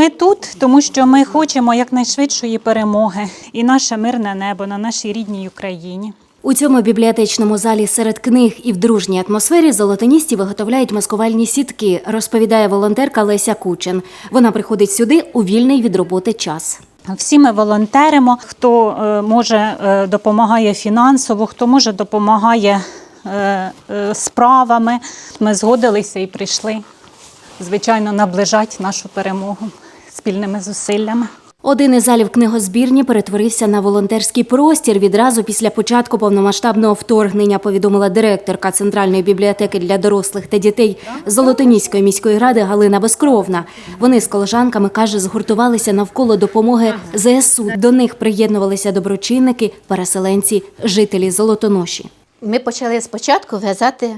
ми тут, тому що ми хочемо якнайшвидшої перемоги і наше мирне небо на нашій рідній Україні. У цьому бібліотечному залі серед книг і в дружній атмосфері золотоністі виготовляють маскувальні сітки, розповідає волонтерка Леся Кучин. Вона приходить сюди у вільний від роботи час. Всі ми волонтеримо. Хто е, може е, допомагає фінансово, хто може допомагає е, справами. Ми згодилися і прийшли, звичайно, наближати нашу перемогу спільними зусиллями. Один із залів книгозбірні перетворився на волонтерський простір відразу після початку повномасштабного вторгнення, повідомила директорка Центральної бібліотеки для дорослих та дітей Золотоніської міської ради Галина Безкровна. Вони з колежанками каже, згуртувалися навколо допомоги ЗСУ. До них приєднувалися доброчинники, переселенці, жителі Золотоноші. Ми почали спочатку в'язати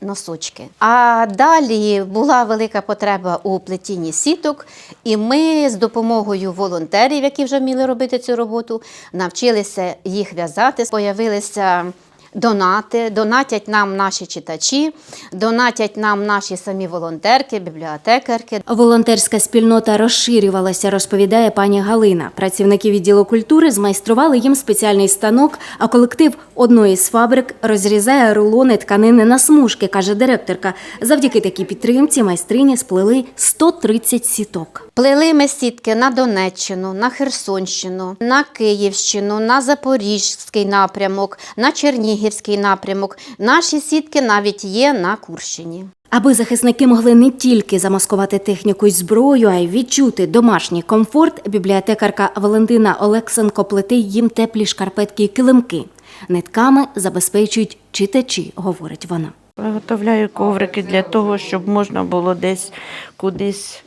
носочки, а далі була велика потреба у плетінні сіток, і ми з допомогою волонтерів, які вже вміли робити цю роботу, навчилися їх в'язати. Появилися донати, донатять нам наші читачі, донатять нам наші самі волонтерки, бібліотекарки. Волонтерська спільнота розширювалася, розповідає пані Галина. Працівники відділу культури змайстрували їм спеціальний станок, а колектив одної з фабрик розрізає рулони тканини на смужки, каже директорка. Завдяки такій підтримці майстрині сплели 130 сіток. Плели ми сітки на Донеччину, на Херсонщину, на Київщину, на Запорізький напрямок, на Чернігівський напрямок. Наші сітки навіть є на Курщині. Аби захисники могли не тільки замаскувати техніку й зброю, а й відчути домашній комфорт, бібліотекарка Валентина Олексенко плете їм теплі шкарпетки й килимки. Нитками забезпечують читачі, говорить вона. Виготовляю коврики для того, щоб можна було десь кудись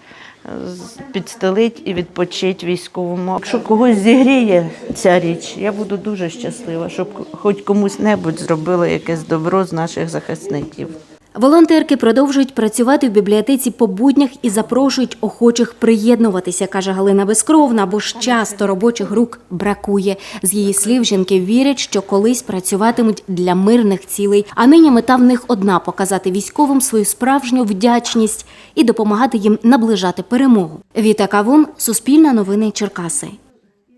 підстелити і відпочить військовому. Якщо когось зігріє ця річ, я буду дуже щаслива, щоб хоч комусь небудь зробила якесь добро з наших захисників. Волонтерки продовжують працювати в бібліотеці по буднях і запрошують охочих приєднуватися, каже Галина Безкровна, бо ж часто робочих рук бракує. З її слів, жінки вірять, що колись працюватимуть для мирних цілей. А нині мета в них одна показати військовим свою справжню вдячність і допомагати їм наближати перемогу. Віта Кавун, Суспільне новини Черкаси.